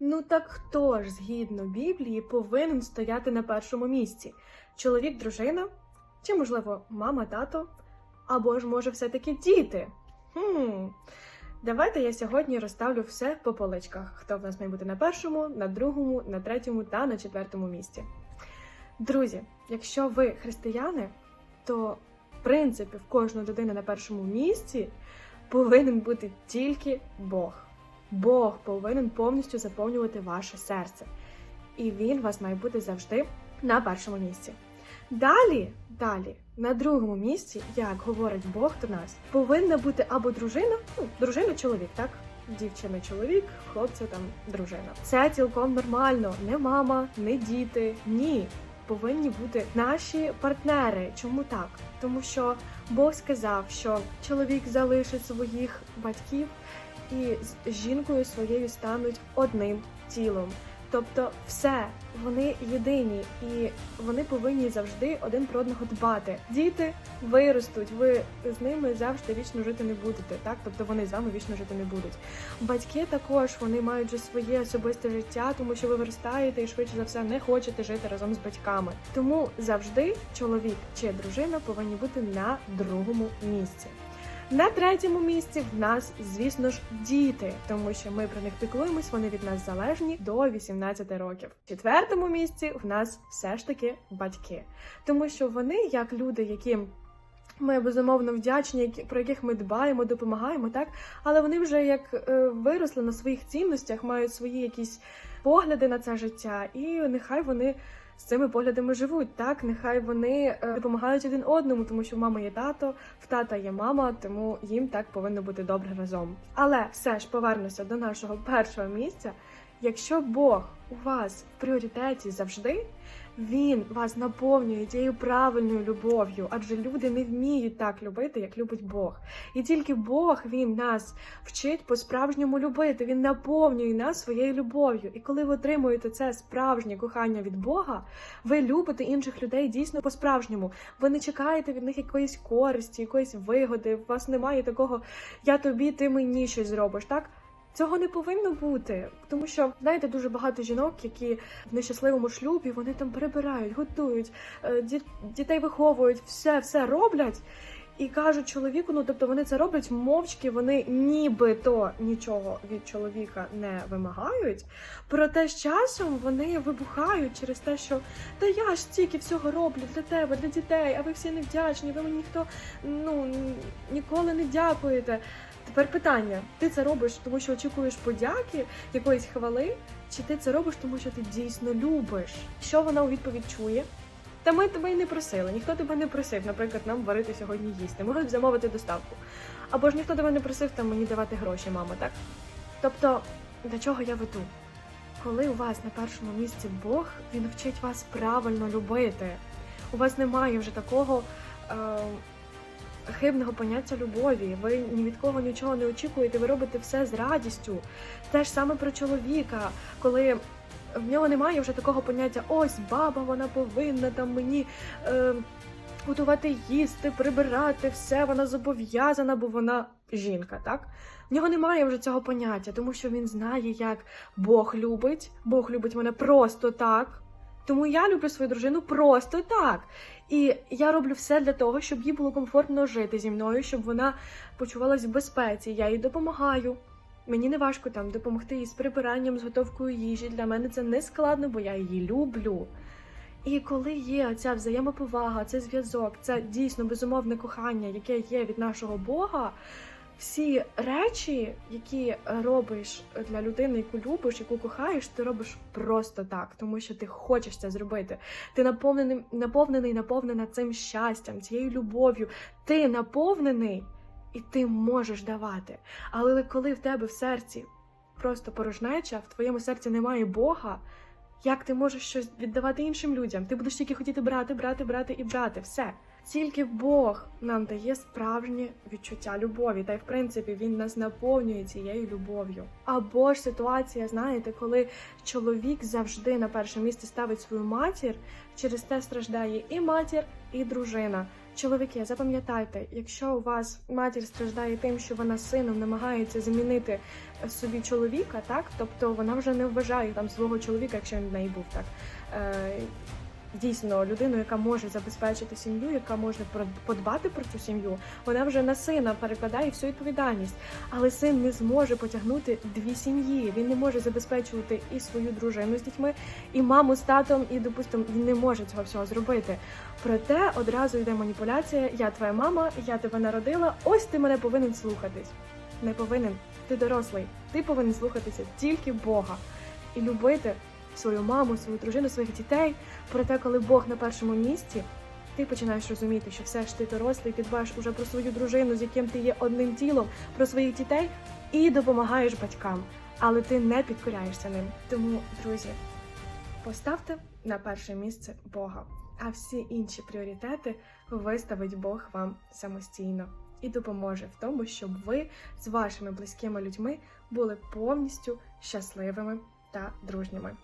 Ну так хто ж згідно Біблії повинен стояти на першому місці? Чоловік, дружина? Чи, можливо, мама, тато? Або ж може все-таки діти? Хм. Давайте я сьогодні розставлю все по поличках. Хто в нас має бути на першому, на другому, на третьому та на четвертому місці. Друзі, якщо ви християни, то в принципі в кожної людини на першому місці повинен бути тільки Бог. Бог повинен повністю заповнювати ваше серце. І він вас має бути завжди на першому місці. Далі, далі, на другому місці, як говорить Бог до нас, повинна бути або дружина, ну, дружина чоловік, так? Дівчина чоловік, хлопця там дружина. Це цілком нормально. Не мама, не діти. Ні. Повинні бути наші партнери. Чому так? Тому що Бог сказав, що чоловік залишить своїх батьків і з жінкою своєю стануть одним тілом. Тобто, все вони єдині, і вони повинні завжди один про одного дбати. Діти виростуть, ви з ними завжди вічно жити не будете. Так, тобто вони з вами вічно жити не будуть. Батьки також вони мають же своє особисте життя, тому що ви виростаєте і швидше за все не хочете жити разом з батьками. Тому завжди чоловік чи дружина повинні бути на другому місці. На третьому місці в нас, звісно ж, діти, тому що ми про них піклуємось, вони від нас залежні до 18 років. В четвертому місці в нас все ж таки батьки, тому що вони, як люди, які ми безумовно вдячні, про яких ми дбаємо, допомагаємо, так але вони вже як е, виросли на своїх цінностях, мають свої якісь погляди на це життя, і нехай вони з цими поглядами живуть. Так, нехай вони е, допомагають один одному, тому що в мами є тато, в тата є мама, тому їм так повинно бути добре разом. Але все ж повернуся до нашого першого місця. Якщо Бог у вас в пріоритеті завжди, він вас наповнює тією правильною любов'ю, адже люди не вміють так любити, як любить Бог. І тільки Бог він нас вчить по-справжньому любити. Він наповнює нас своєю любов'ю. І коли ви отримуєте це справжнє кохання від Бога, ви любите інших людей дійсно по-справжньому. Ви не чекаєте від них якоїсь користі, якоїсь вигоди. У вас немає такого я тобі, ти мені щось зробиш. Так цього не повинно бути, тому що знаєте дуже багато жінок, які в нещасливому шлюбі вони там перебирають, готують, е, ді- дітей виховують, все, все роблять. І кажуть чоловіку, ну тобто вони це роблять мовчки, вони нібито нічого від чоловіка не вимагають. Проте з часом вони вибухають через те, що та я ж стільки всього роблю для тебе, для дітей, а ви всі невдячні, ви мені ніхто ну ніколи не дякуєте. Тепер питання: ти це робиш, тому що очікуєш подяки, якоїсь хвали, чи ти це робиш, тому що ти дійсно любиш? Що вона у відповідь чує? Та ми тебе й не просили, ніхто тебе не просив, наприклад, нам варити сьогодні їсти. Могли б замовити доставку. Або ж ніхто тебе не просив там мені давати гроші, мама, так? Тобто, до чого я веду? Коли у вас на першому місці Бог, він вчить вас правильно любити. У вас немає вже такого е, хибного поняття любові. Ви ні від кого нічого не очікуєте, ви робите все з радістю. Те ж саме про чоловіка, коли в нього немає вже такого поняття ось баба, вона повинна там мені. Е, Готувати їсти, прибирати, все вона зобов'язана, бо вона жінка, так? В нього немає вже цього поняття, тому що він знає, як Бог любить. Бог любить мене просто так. Тому я люблю свою дружину просто так. І я роблю все для того, щоб їй було комфортно жити зі мною, щоб вона почувалась в безпеці. Я їй допомагаю. Мені не важко там допомогти їй з прибиранням, з готовкою їжі. Для мене це не складно, бо я її люблю. І коли є ця взаємоповага, цей зв'язок, це дійсно безумовне кохання, яке є від нашого Бога. Всі речі, які робиш для людини, яку любиш, яку кохаєш, ти робиш просто так, тому що ти хочеш це зробити. Ти наповнений, наповнений, наповнена цим щастям, цією любов'ю. Ти наповнений і ти можеш давати. Але коли в тебе в серці просто порожнеча, в твоєму серці немає Бога, як ти можеш щось віддавати іншим людям? Ти будеш тільки хотіти брати, брати, брати і брати. Все. Тільки Бог нам дає справжнє відчуття любові, та й в принципі він нас наповнює цією любов'ю. Або ж ситуація, знаєте, коли чоловік завжди на перше місце ставить свою матір, через те страждає і матір, і дружина. Чоловіки, запам'ятайте, якщо у вас матір страждає тим, що вона сином намагається замінити собі чоловіка, так тобто вона вже не вважає там свого чоловіка, якщо він в неї був так. Дійсно, людину, яка може забезпечити сім'ю, яка може подбати про цю сім'ю, вона вже на сина перекладає всю відповідальність. Але син не зможе потягнути дві сім'ї. Він не може забезпечувати і свою дружину з дітьми, і маму з татом, і допустимо, він не може цього всього зробити. Проте одразу йде маніпуляція: я твоя мама, я тебе народила. Ось ти мене повинен слухатись. Не повинен. Ти дорослий. Ти повинен слухатися тільки Бога і любити свою маму, свою дружину, своїх дітей. Проте, коли Бог на першому місці, ти починаєш розуміти, що все ж ти дорослий, ти дбаєш уже про свою дружину, з яким ти є одним тілом, про своїх дітей і допомагаєш батькам. Але ти не підкоряєшся ним. Тому, друзі, поставте на перше місце Бога, а всі інші пріоритети виставить Бог вам самостійно і допоможе в тому, щоб ви з вашими близькими людьми були повністю щасливими та дружніми.